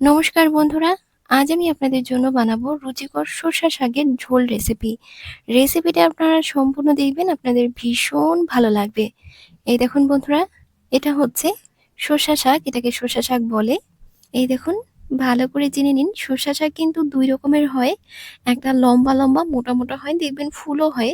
নমস্কার বন্ধুরা, আজ আমি আপনাদের জন্য বানাবো রুচিকর সর্ষা শাকের ঝোল রেসিপি রেসিপিটা আপনারা সম্পূর্ণ দেখবেন, আপনাদের ভীষণ ভালো লাগবে। এই দেখুন বন্ধুরা, এটা হচ্ছে সর্ষা শাক, এটাকে সর্ষা শাক বলে। এই দেখুন, ভালো করে জেনে নিন, সর্ষা শাক কিন্তু দুই রকমের হয়। একটা লম্বা লম্বা, মোটা মোটা হয়, দেখবেন ফুলও হয়।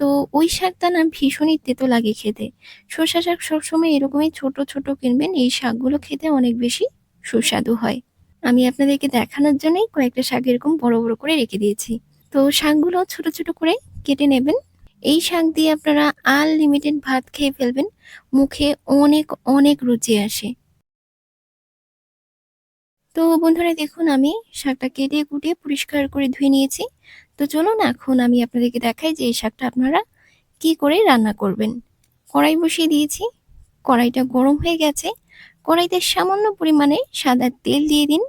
তো ওই শাকটা না ভীষণই তেতো লাগে খেতে। সর্ষা শাক সবসময় এরকমই ছোট ছোট কিনবেন, এই শাকগুলো খেতে অনেক বেশি সুস্বাদু হয়। আমি আপনাদেরকে দেখানোর জন্যই কয়েকটা শাক এরকম বড় বড় করে রেখে দিয়েছি। তো শাকগুলো ছোট ছোট করে কেটে নেবেন। এই শাক দিয়ে আপনারা আনলিমিটেড ভাত খেয়ে ফেলবেন। মুখে অনেক অনেক রুচি আসে। তো বন্ধুরা দেখুন, আমি শাকটা কেটে কুটে পরিষ্কার করে ধুয়ে নিয়েছি। তো চলুন এখন আমি আপনাদেরকে দেখাই যে এই শাকটা আপনারা কি করে রান্না করবেন। কড়াই বসিয়ে দিয়েছি। কড়াইটা গরম হয়ে গেছে। কড়াইতে সামান্য পরিমাণে সাদা তেল দিয়ে দিন।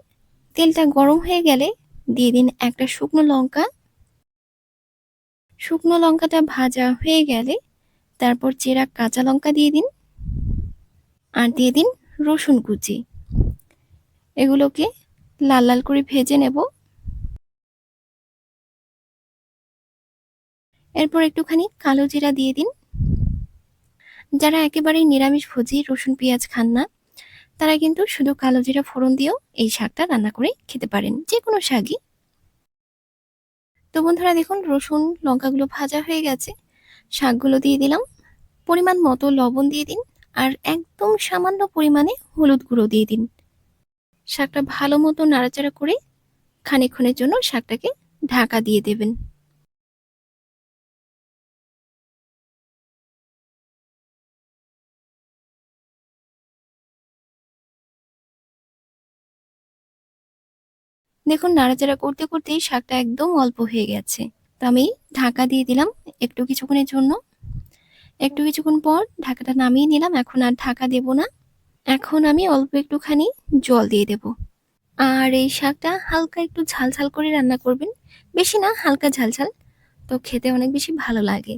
তেলটা গরম হয়ে গেলে দিয়ে দিন একটা শুকনো লঙ্কা। শুকনো লঙ্কাটা ভাজা হয়ে গেলে তারপর চেরা কাঁচা লঙ্কা দিয়ে দিন। আর দিয়ে দিন রসুন কুচি। এগুলোকে লাল লাল করে ভেজে নেব। এরপর একটুখানি কালো জিরা দিয়ে দিন। যারা একেবারেই নিরামিষ ভোজি রসুন পেঁয়াজ খান না তারা কিন্তু শুধু কালো জিরা ফোড়ন দিয়েও এই শাকটা রান্না করে খেতে পারেন যে কোনো শাকই। তো বন্ধুরা দেখুন, রসুন, লঙ্কাগুলো ভাজা হয়ে গেছে। শাকগুলো দিয়ে দিলাম। পরিমাণ মতো লবণ দিয়ে দিন আর একদম সামান্য পরিমাণে হলুদ গুঁড়ো দিয়ে দিন। শাকটা ভালো মতো নাড়াচাড়া করে খানিক্ষণের জন্য শাকটাকে ঢাকা দিয়ে দেবেন। দেখুন, নাড়াচাড়া করতে করতেই শাকটা একদম অল্প হয়ে গেছে। তো আমি ঢাকা দিয়ে দিলাম একটু কিছুক্ষণের জন্য। একটু কিছুক্ষণ পর ঢাকাটা নামিয়ে নিলাম। এখন আর ঢাকা দেব না। এখন আমি অল্প একটুখানি জল দিয়ে দেব। আর এই শাকটা হালকা একটু ঝাল ঝাল করে রান্না করবেন। বেশি না, হালকা ঝাল ঝাল তো খেতে অনেক বেশি ভালো লাগে।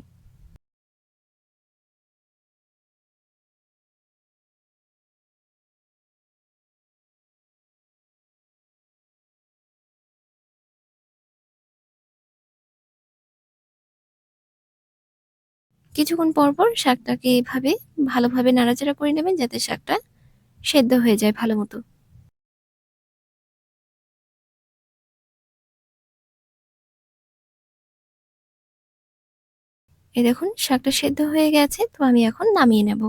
কিছুক্ষণ পরপর পর শাকটাকে এভাবে ভালোভাবে নাড়াচাড়া করে নেবেন যাতে শাকটা সেদ্ধ হয়ে যায় ভালো মতো। এ দেখুন, শাকটা সেদ্ধ হয়ে গেছে, তো আমি এখন নামিয়ে নেব।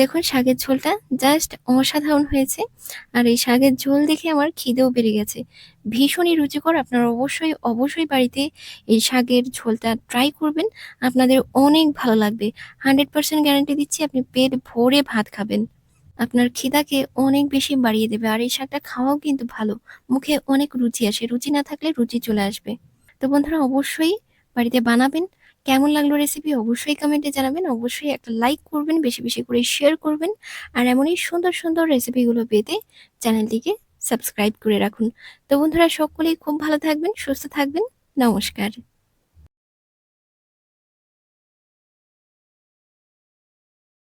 দেখুন, শাকের ঝোলটা জাস্ট অসাধারণ হয়েছে। আর এই শাকের ঝোল দেখে আমার খিদেও বেড়ে গেছে। ভীষণই রুচিকর, আপনারা অবশ্যই অবশ্যই বাড়িতে এই শাকের ঝোলটা ট্রাই করবেন। আপনাদের অনেক ভালো লাগবে। হান্ড্রেড পার্সেন্ট গ্যারান্টি দিচ্ছি, আপনি পেট ভরে ভাত খাবেন। আপনার খিদাকে অনেক বেশি বাড়িয়ে দেবে। আর এই শাকটা খাওয়াও কিন্তু ভালো। মুখে অনেক রুচি আসে। রুচি না থাকলে রুচি চলে আসবে। তো বন্ধুরা, অবশ্যই বাড়িতে বানাবেন। কেমন লাগল রেসিপি অবশ্যই কমেন্টে জানাবেন। অবশ্যই একটা লাইক করবেন, বেশি বেশি করে শেয়ার করবেন। আর এমনই সুন্দর সুন্দর রেসিপিগুলো পেতে চ্যানেলটিকে সাবস্ক্রাইব করে রাখুন। তো বন্ধুরা, সকলেই খুব ভালো থাকবেন, সুস্থ থাকবেন। নমস্কার।